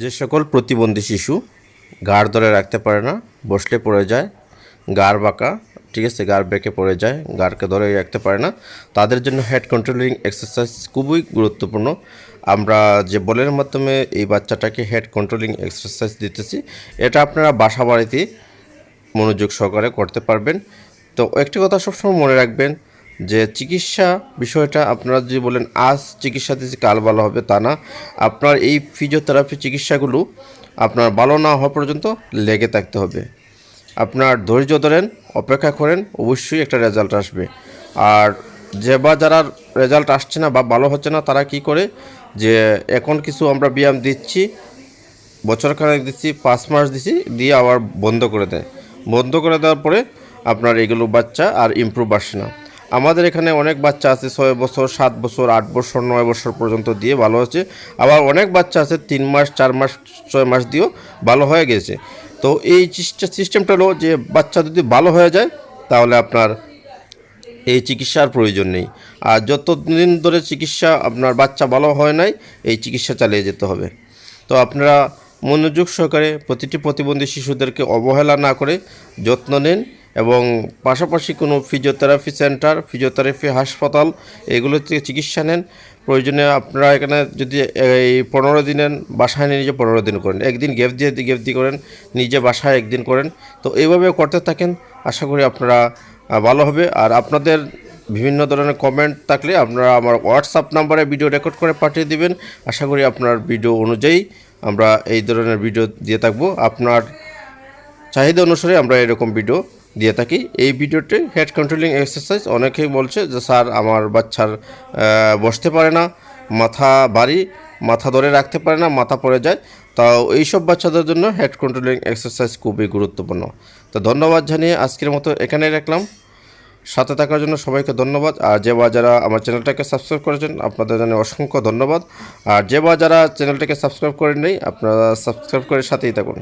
যে সকল প্রতিবন্ধী শিশু গাড় ধরে রাখতে পারে না, বসলে পড়ে যায় গাড় বাঁকা, ঠিক আছে গাড় বেঁকে পড়ে যায় গাড়কে ধরে রাখতে পারে না, তাদের জন্য হেড কন্ট্রোলিং এক্সারসাইজ খুবই গুরুত্বপূর্ণ। আমরা যে বলের মাধ্যমে এই বাচ্চাটাকে হেড কন্ট্রোলিং এক্সারসাইজ দিতেছি, এটা আপনারা বাসা বাড়িতে মনোযোগ সহকারে করতে পারবেন। তো একটি কথা সবসময় মনে রাখবেন যে চিকিৎসা বিষয়টা আপনারা যদি বলেন, আজ চিকিৎসা দিচ্ছি কাল ভালো হবে, তা না। আপনার এই ফিজিওথেরাপি চিকিৎসাগুলো আপনার ভালো না হওয়া পর্যন্ত লেগে থাকতে হবে। আপনার ধৈর্য ধরেন, অপেক্ষা করেন, অবশ্যই একটা রেজাল্ট আসবে। আর যে বা যারা রেজাল্ট আসছে না বা ভালো হচ্ছে না, তারা কি করে? যে এখন কিছু আমরা ব্যায়াম দিচ্ছি বছর খানেক দিচ্ছি, পাঁচ মাস দিচ্ছি, দিয়ে আবার বন্ধ করে দেয়। বন্ধ করে দেওয়ার পরে আপনার এগুলো বাচ্চা আর ইমপ্রুভ আসে না। আমাদের এখানে অনেক বাচ্চা আছে, ছয় বছর, সাত বছর, আট বছর, নয় বছর পর্যন্ত দিয়ে ভালো আছে। আবার অনেক বাচ্চা আছে, তিন মাস, চার মাস, ছয় মাস দিয়েও ভালো হয়ে গেছে। তো এই সিস্টেমটা হলো যে বাচ্চা যদি ভালো হয়ে যায়, তাহলে আপনার এই চিকিৎসার প্রয়োজন নেই। আর যতদিন ধরে চিকিৎসা আপনার বাচ্চা ভালো হয় নাই, এই চিকিৎসা চালিয়ে যেতে হবে। তো আপনারা মনোযোগ সহকারে প্রতিটি প্রতিবন্ধী শিশুদেরকে অবহেলা না করে যত্ন নেন। এবং পাশাপাশি কোনো ফিজিওথেরাপি সেন্টার ফিজিওথেরাপি হাসপাতাল এগুলোতে চিকিৎসা নেন। প্রয়োজনে আপনারা এখানে যদি এই পনেরো দিনের বাসায় নিয়ে নিজে পনেরো দিন করেন। একদিন গ্যাপ দিয়ে গ্যাপ দিয়ে করেন, নিজে বাসায় একদিন করেন। তো এইভাবে করতে থাকেন, আশা করি আপনারা ভালো হবে। আর আপনাদের বিভিন্ন ধরনের কমেন্ট থাকলে আপনারা আমার হোয়াটসঅ্যাপ নাম্বারে ভিডিও রেকর্ড করে পাঠিয়ে দিবেন। আশা করি আপনার ভিডিও অনুযায়ী আমরা এই ধরনের ভিডিও দিয়ে থাকব। আপনার চাহিদা অনুসারে আমরা এরকম ভিডিও দিয়ে থাকি। এই ভিডিওতে হেড কন্ট্রোলিং এক্সারসাইজ অনেকেই বলছে যে, স্যার, আমার বাচ্চার বসতে পারে না, মাথা বাড়ি মাথা ধরে রাখতে পারে না, মাথা পড়ে যায়। তো এইসব বাচ্চাদের জন্য হেড কন্ট্রোলিং এক্সারসাইজ খুবই গুরুত্বপূর্ণ। তো ধন্যবাদ জানিয়ে আজকের মতো এখানেই রাখলাম। সাথে থাকার জন্য সবাইকে ধন্যবাদ। আর যে বা যারা আমার চ্যানেলটাকে সাবস্ক্রাইব করেছেন, আপনাদের জন্য অসংখ্য ধন্যবাদ। আর যে বা যারা চ্যানেলটাকে সাবস্ক্রাইব করেন নেই আপনারা সাবস্ক্রাইব করে সাথেই থাকুন।